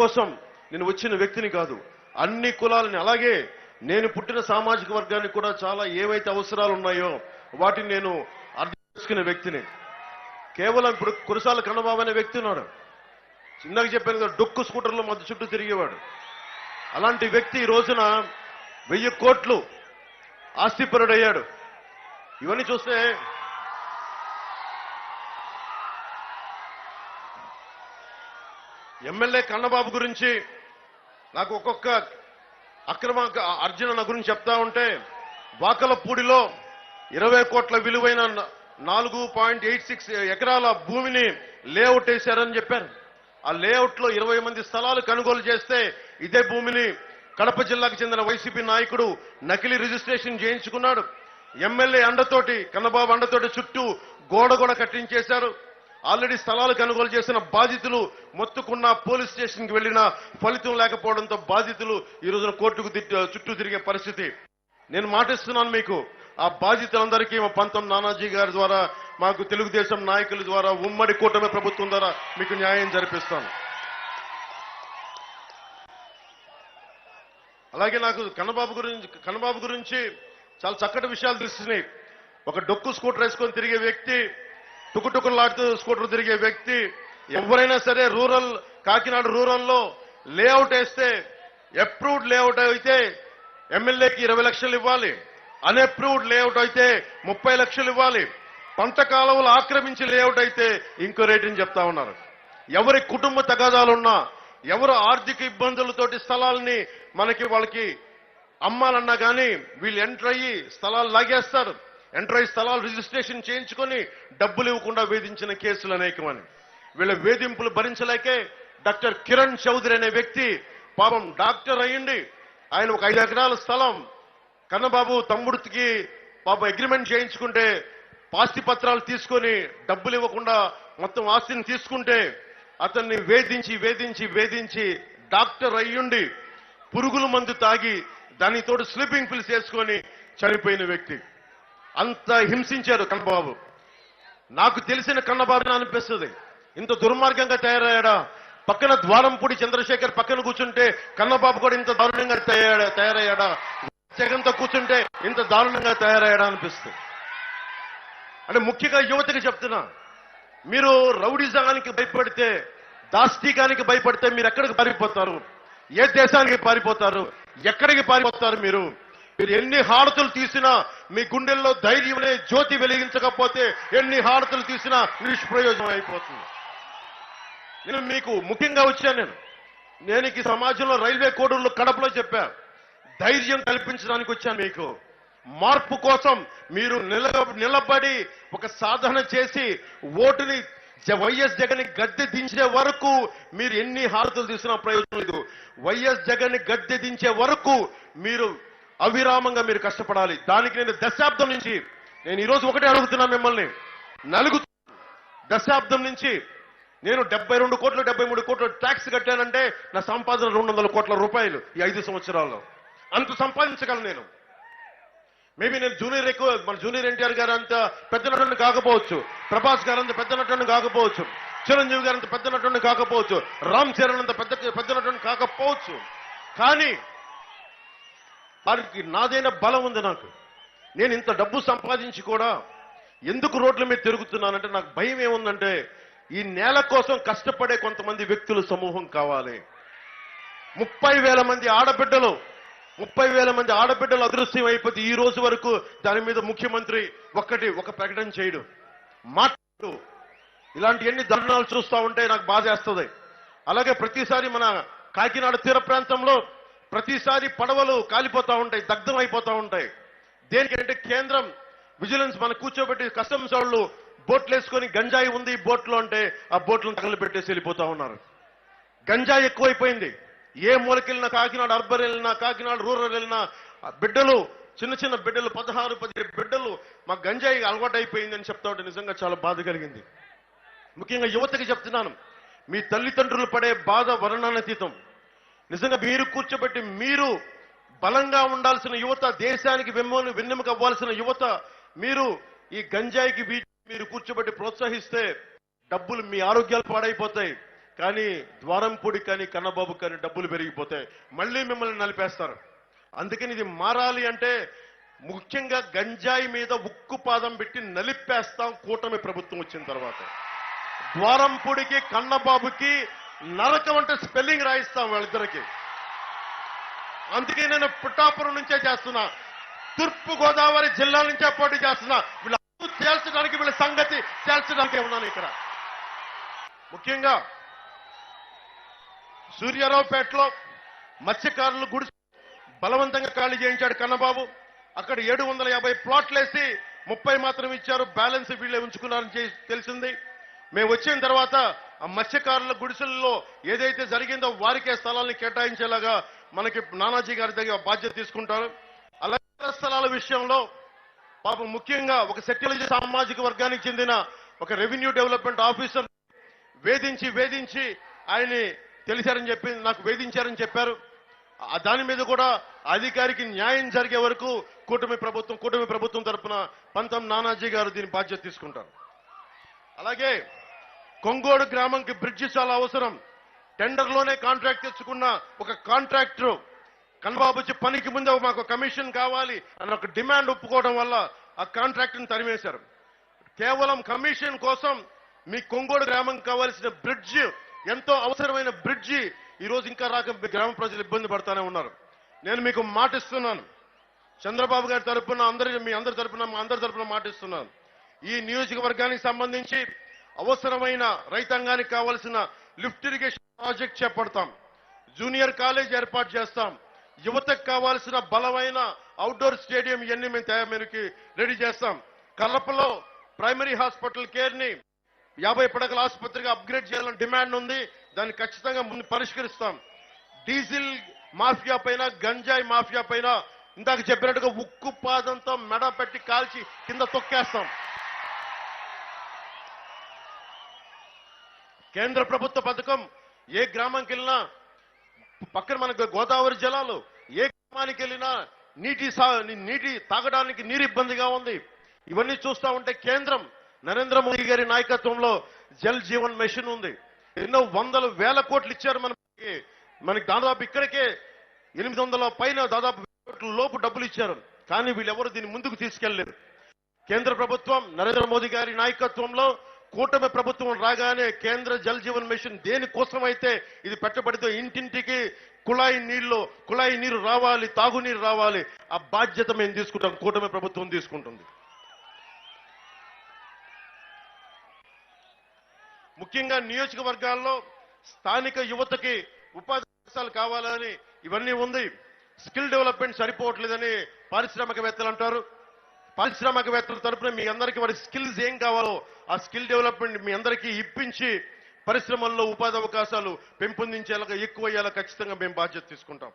కోసం నేను వచ్చిన వ్యక్తిని కాదు. అన్ని కులాలని అలాగే నేను పుట్టిన సామాజిక వర్గానికి కూడా చాలా ఏవైతే అవసరాలు ఉన్నాయో వాటిని నేను అర్థం చేసుకునే వ్యక్తిని. కేవలం ఇప్పుడు కురసాల కన్నబాబు అనే వ్యక్తి ఉన్నాడు. చిన్నగా చెప్పాను కదా డొక్కు స్కూటర్లో మధ్య చుట్టూ తిరిగేవాడు. అలాంటి వ్యక్తి ఈ రోజున వెయ్యి కోట్లు ఆస్తిపరుడయ్యాడు. ఇవన్నీ చూస్తే ఎమ్మెల్యే కన్నబాబు గురించి నాకు ఒక్కొక్క అక్రమ అర్జున నా గురించి చెప్తా ఉంటే వాకలపూడిలో ఇరవై కోట్ల విలువైన నాలుగు పాయింట్ ఎయిట్ సిక్స్ ఎకరాల భూమిని లేఅవుట్ వేశారని చెప్పారు. ఆ లేఅవుట్లో ఇరవై మంది స్థలాలు కొనుగోలు చేస్తే ఇదే భూమిని కడప జిల్లాకు చెందిన వైసీపీ నాయకుడు నకిలీ రిజిస్ట్రేషన్ చేయించుకున్నాడు. ఎమ్మెల్యే అండతోటి కన్నబాబు అండతోటి చుట్టూ గోడ కూడా కట్టించేశారు. ఆల్రెడీ స్థలాలు కొనుగోలు చేసిన బాధితులు మొత్తుకున్న పోలీస్ స్టేషన్కి వెళ్ళిన ఫలితం లేకపోవడంతో బాధితులు ఈ రోజున కోర్టుకు చుట్టూ తిరిగే పరిస్థితి. నేను మాటిస్తున్నాను మీకు ఆ బాధితులందరికీ మా పంతం నానాజీ గారి ద్వారా మాకు తెలుగుదేశం నాయకుల ద్వారా ఉమ్మడి కూటమి ప్రభుత్వం ద్వారా మీకు న్యాయం జరిపిస్తాను. అలాగే నాకు కన్నబాబు గురించి కన్నబాబు గురించి చాలా చక్కటి విషయాలు తెలిసినాయి. ఒక డొక్కు స్కూటర్ వేసుకొని తిరిగే వ్యక్తి టుకుటుకులాడుతూ స్కూటర్ తిరిగే వ్యక్తి ఎవరైనా సరే రూరల్ కాకినాడ రూరల్లో లేఅవుట్ వేస్తే అప్రూవ్డ్ లేఅవుట్ అయితే ఎమ్మెల్యేకి ఇరవై లక్షలు ఇవ్వాలి. అన్అప్రూవ్డ్ లేఅవుట్ అయితే ముప్పై లక్షలు ఇవ్వాలి. పంట కాలువలు ఆక్రమించి లేఅవుట్ అయితే ఇంకో రేటుని చెప్తా ఉన్నారు. ఎవరి కుటుంబ తగాదాలున్నా ఎవరు ఆర్థిక ఇబ్బందులతోటి స్థలాల్ని మనకి వాళ్ళకి అమ్మాలన్నా కానీ వీళ్ళు ఎంటర్ అయ్యి స్థలాలు లాగేస్తారు. ఎంట్రై స్థలాలు రిజిస్ట్రేషన్ చేయించుకొని డబ్బులు ఇవ్వకుండా వేధించిన కేసులు అనేకమని. వీళ్ళ వేధింపులు భరించలేకే డాక్టర్ కిరణ్ చౌదరి అనే వ్యక్తి పాపం డాక్టర్ అయ్యండి. ఆయన ఒక ఐదు ఎకరాల స్థలం. కన్నబాబు తమ్ముడికి పాపం అగ్రిమెంట్ చేయించుకుంటే పాస్తి పత్రాలు తీసుకొని డబ్బులు ఇవ్వకుండా మొత్తం ఆస్తిని తీసుకుంటే అతన్ని వేధించి వేధించి వేధించి డాక్టర్ అయ్యుండి పురుగుల మందు తాగి దానితోటి స్లీపింగ్ పిల్స్ వేసుకొని చనిపోయిన వ్యక్తి. అంత హింసించారు కన్నబాబు. నాకు తెలిసిన కన్నబాబు అనిపిస్తుంది. ఇంత దుర్మార్గంగా తయారయ్యాడా? పక్కన ద్వారంపూడి చంద్రశేఖర్ పక్కన కూర్చుంటే కన్నబాబు కూడా ఇంత దారుణంగా తయారా తయారయ్యాడా? జగన్తో కూర్చుంటే ఇంత దారుణంగా తయారయ్యాడా అనిపిస్తుంది. అంటే ముఖ్యంగా యువతకి చెప్తున్నా. మీరు రౌడిజానికి భయపడితే దాస్తికానికి భయపడితే మీరు ఎక్కడికి పారిపోతారు? ఏ దేశానికి పారిపోతారు? ఎక్కడికి పారిపోతారు మీరు? మీరు ఎన్ని హారతులు తీసినా మీ గుండెల్లో ధైర్యం అనే జ్యోతి వెలిగించకపోతే ఎన్ని హారతులు తీసినా నిష్ప్రయోజనం అయిపోతుంది. నేను మీకు ముఖ్యంగా వచ్చాను నేను. నేను ఈ సమాజంలో రైల్వే కోడూరులో కడపలో చెప్పా. ధైర్యం కల్పించడానికి వచ్చాను మీకు. మార్పు కోసం మీరు నిల నిలబడి ఒక సాధన చేసి ఓటుని జ- వైఎస్ జగన్ గద్దె దించే వరకు మీరు ఎన్ని హారతులు తీసినా ప్రయోజనం లేదు. వైఎస్ జగన్ గద్దె దించే వరకు మీరు అవిరామంగా మీరు కష్టపడాలి. దానికి నేను దశాబ్దం నుంచి నేను ఈరోజు ఒకటే అడుగుతున్నా మిమ్మల్ని. నలుగు దశాబ్దం నుంచి నేను డెబ్బై రెండు కోట్లు డెబ్బై మూడు కోట్లు ట్యాక్స్ కట్టానంటే నా సంపాదన రెండు వందల కోట్ల రూపాయలు ఈ ఐదు సంవత్సరాల్లో. అంత సంపాదించగలను నేను. మేబీ నేను జూనియర్ ఎక్కువ మన జూనియర్ ఎన్టీఆర్ గారు అంత పెద్ద నటుడిని కాకపోవచ్చు. ప్రభాస్ గారు అంత పెద్ద నటుని కాకపోవచ్చు. చిరంజీవి గారు అంత పెద్ద నటుడిని కాకపోవచ్చు. రామ్ చరణ్ అంత పెద్ద పెద్ద నటుడిని కాకపోవచ్చు. కానీ వారికి నాదైన బలం ఉంది నాకు. నేను ఇంత డబ్బు సంపాదించి కూడా ఎందుకు రోడ్ల మీద తిరుగుతున్నానంటే నాకు భయం ఏముందంటే ఈ నేల కోసం కష్టపడే కొంతమంది వ్యక్తుల సమూహం కావాలి. ముప్పై వేల మంది ఆడబిడ్డలు ముప్పై వేల మంది ఆడబిడ్డలు అదృశ్యం అయిపోతే ఈ రోజు వరకు దాని మీద ముఖ్యమంత్రి ఒక్కటి ఒక ప్రకటన చేయడు. మాట్లాడు. ఇలాంటి ఎన్ని దారుణాలు చూస్తూ ఉంటే నాకు బాధేస్తుంది. అలాగే ప్రతిసారి మన కాకినాడ తీర ప్రాంతంలో ప్రతిసారి పడవలు కాలిపోతూ ఉంటాయి దగ్ధం అయిపోతూ ఉంటాయి. దేనికంటే కేంద్రం విజిలెన్స్ మన కూర్చోబెట్టి కస్టమ్స్ వాళ్ళు బోట్లు వేసుకొని గంజాయి ఉంది బోట్లో అంటే ఆ బోట్లను తగలబెట్టేసి వెళ్ళిపోతా ఉన్నారు. గంజాయి ఎక్కువైపోయింది. ఏ మూలకెళ్ళినా కాకినాడ అర్బన్ వెళ్ళినా కాకినాడ రూరల్ వెళ్ళినా ఆ బిడ్డలు చిన్న చిన్న బిడ్డలు పదహారు పదిహేడు బిడ్డలు మా గంజాయి అలవాటు అని చెప్తా ఉంటే నిజంగా చాలా బాధ కలిగింది. ముఖ్యంగా యువతకి చెప్తున్నాను. మీ తల్లిదండ్రులు పడే బాధ వర్ణానతీతం. నిజంగా మీరు కూర్చోబెట్టి మీరు బలంగా ఉండాల్సిన యువత దేశానికి వెమ్మని వెన్నెముక అవ్వాల్సిన యువత మీరు ఈ గంజాయికి మీరు కూర్చోబెట్టి ప్రోత్సహిస్తే డబ్బులు మీ ఆరోగ్యాలు పాడైపోతాయి. కానీ ద్వారంపూడి కానీ కన్నబాబు కానీ డబ్బులు పెరిగిపోతాయి. మళ్ళీ మిమ్మల్ని నలిపేస్తారు. అందుకని ఇది మారాలి అంటే ముఖ్యంగా గంజాయి మీద ఉక్కు పాదం పెట్టి నలిపేస్తాం కూటమి ప్రభుత్వం వచ్చిన తర్వాత. ద్వారంపూడికి కన్నబాబుకి నరకం అంటే స్పెల్లింగ్ రాయిస్తాం వాళ్ళిద్దరికి. అందుకే నేను పుట్టాపురం నుంచే చేస్తున్నా. తూర్పు గోదావరి జిల్లా నుంచే పోటీ చేస్తున్నా. వీళ్ళు తేల్చడానికి వీళ్ళ సంగతి తేల్చడానికి ఉన్నాను ఇక్కడ. ముఖ్యంగా సూర్యారావుపేటలో మత్స్యకారులు గుడి బలవంతంగా ఖాళీ చేయించాడు కన్నబాబు. అక్కడ ఏడు వందల యాభై ప్లాట్లేసి ముప్పై మాత్రం ఇచ్చారు. బ్యాలెన్స్ వీళ్ళే ఉంచుకున్నారని చేసి తెలిసింది. మేము వచ్చిన తర్వాత ఆ మత్స్యకారుల గుడిసెల్లో ఏదైతే జరిగిందో వారికే స్థలాన్ని కేటాయించేలాగా మనకి నానాజీ గారి దగ్గర బాధ్యత తీసుకుంటారు. అలాగే స్థలాల విషయంలో పాపం ముఖ్యంగా ఒక సెక్యులజీ సామాజిక వర్గానికి చెందిన ఒక రెవెన్యూ డెవలప్మెంట్ ఆఫీసర్ వేధించి వేధించి ఆయన్ని తెలిసారని చెప్పి నాకు వేధించారని చెప్పారు. దాని మీద కూడా అధికారికి న్యాయం జరిగే వరకు కూటమి ప్రభుత్వం కూటమి ప్రభుత్వం తరపున పంతం నానాజీ గారు దీని బాధ్యత తీసుకుంటారు. అలాగే కొంగోడు గ్రామంకి బ్రిడ్జి చాలా అవసరం. టెండర్లోనే కాంట్రాక్ట్ తెచ్చుకున్న ఒక కాంట్రాక్టర్ కన్నబాబుచి పనికి ముందే మాకు కమిషన్ కావాలి అని ఒక డిమాండ్ ఒప్పుకోవడం వల్ల ఆ కాంట్రాక్ట్ని తరిమేశారు. కేవలం కమిషన్ కోసం మీ కొంగోడు గ్రామం కావాల్సిన బ్రిడ్జ్ ఎంతో అవసరమైన బ్రిడ్జి ఈ రోజు ఇంకా రాక గ్రామ ప్రజలు ఇబ్బంది పడతానే ఉన్నారు. నేను మీకు మాటిస్తున్నాను. చంద్రబాబు గారి తరపున అందరి మీ అందరి తరపున మా అందరి తరపున మాటిస్తున్నాను. ఈ నియోజకవర్గానికి సంబంధించి అవసరమైన రైతాంగానికి కావలసిన లిఫ్ట్ ఇరిగేషన్ ప్రాజెక్ట్ చేపడతాం. జూనియర్ కాలేజ్ ఏర్పాటు చేస్తాం. యువతకు కావాల్సిన బలమైన అవుట్డోర్ స్టేడియం ఇవన్నీ మేము తయారు మీదకి రెడీ చేస్తాం. కలపలో ప్రైమరీ హాస్పిటల్ కేర్ని యాభై పడకల ఆసుపత్రిగా అప్గ్రేడ్ చేయాలని డిమాండ్ ఉంది. దాన్ని ఖచ్చితంగా ముందు పరిష్కరిస్తాం. డీజిల్ మాఫియా పైన గంజాయి మాఫియా పైన ఇందాక చెప్పినట్టుగా ఉక్కు పాదంతో మెడ పెట్టి కాల్చి కింద తొక్కేస్తాం. కేంద్ర ప్రభుత్వ పథకం ఏ గ్రామంకి వెళ్ళినా పక్కన మనకు గోదావరి జలాలు ఏ గ్రామానికి వెళ్ళినా నీటి సా- నీటి తాగడానికి నీరు ఇబ్బందిగా ఉంది. ఇవన్నీ చూస్తా ఉంటే కేంద్రం నరేంద్ర మోదీ గారి నాయకత్వంలో జల్ జీవన్ మిషన్ ఉంది. ఎన్నో వందల వేల కోట్లు ఇచ్చారు మనకి. మనకి దాదాపు ఇక్కడికే ఎనిమిది వందల పైన దాదాపు కోట్ల లోపు డబ్బులు ఇచ్చారు. కానీ వీళ్ళెవరు దీన్ని ముందుకు తీసుకెళ్ళేరు కేంద్ర ప్రభుత్వం నరేంద్ర మోదీ గారి నాయకత్వంలో కూటమి ప్రభుత్వం రాగానే కేంద్ర జల్ జీవన్ మిషన్ దేనికోసం అయితే ఇది పెట్టబడితే ఇంటింటికి కుళాయి నీళ్ళు కుళాయి నీరు రావాలి తాగునీరు రావాలి ఆ బాధ్యత మేము తీసుకుంటాం కూటమి ప్రభుత్వం తీసుకుంటుంది. ముఖ్యంగా నియోజకవర్గాల్లో స్థానిక యువతకి ఉపాధి అవకాశాలు కావాలని ఇవన్నీ ఉంది. స్కిల్ డెవలప్మెంట్ సరిపోవట్లేదని పారిశ్రామికవేత్తలు అంటారు. పారిశ్రామికవేత్తల తరపున మీ అందరికీ వారి స్కిల్స్ ఏం కావాలో ఆ స్కిల్ డెవలప్మెంట్ మీ అందరికీ ఇప్పించి పరిశ్రమల్లో ఉపాధి అవకాశాలు పెంపొందించేలాగా ఎక్కువ అయ్యేలా ఖచ్చితంగా మేము బాధ్యత తీసుకుంటాం.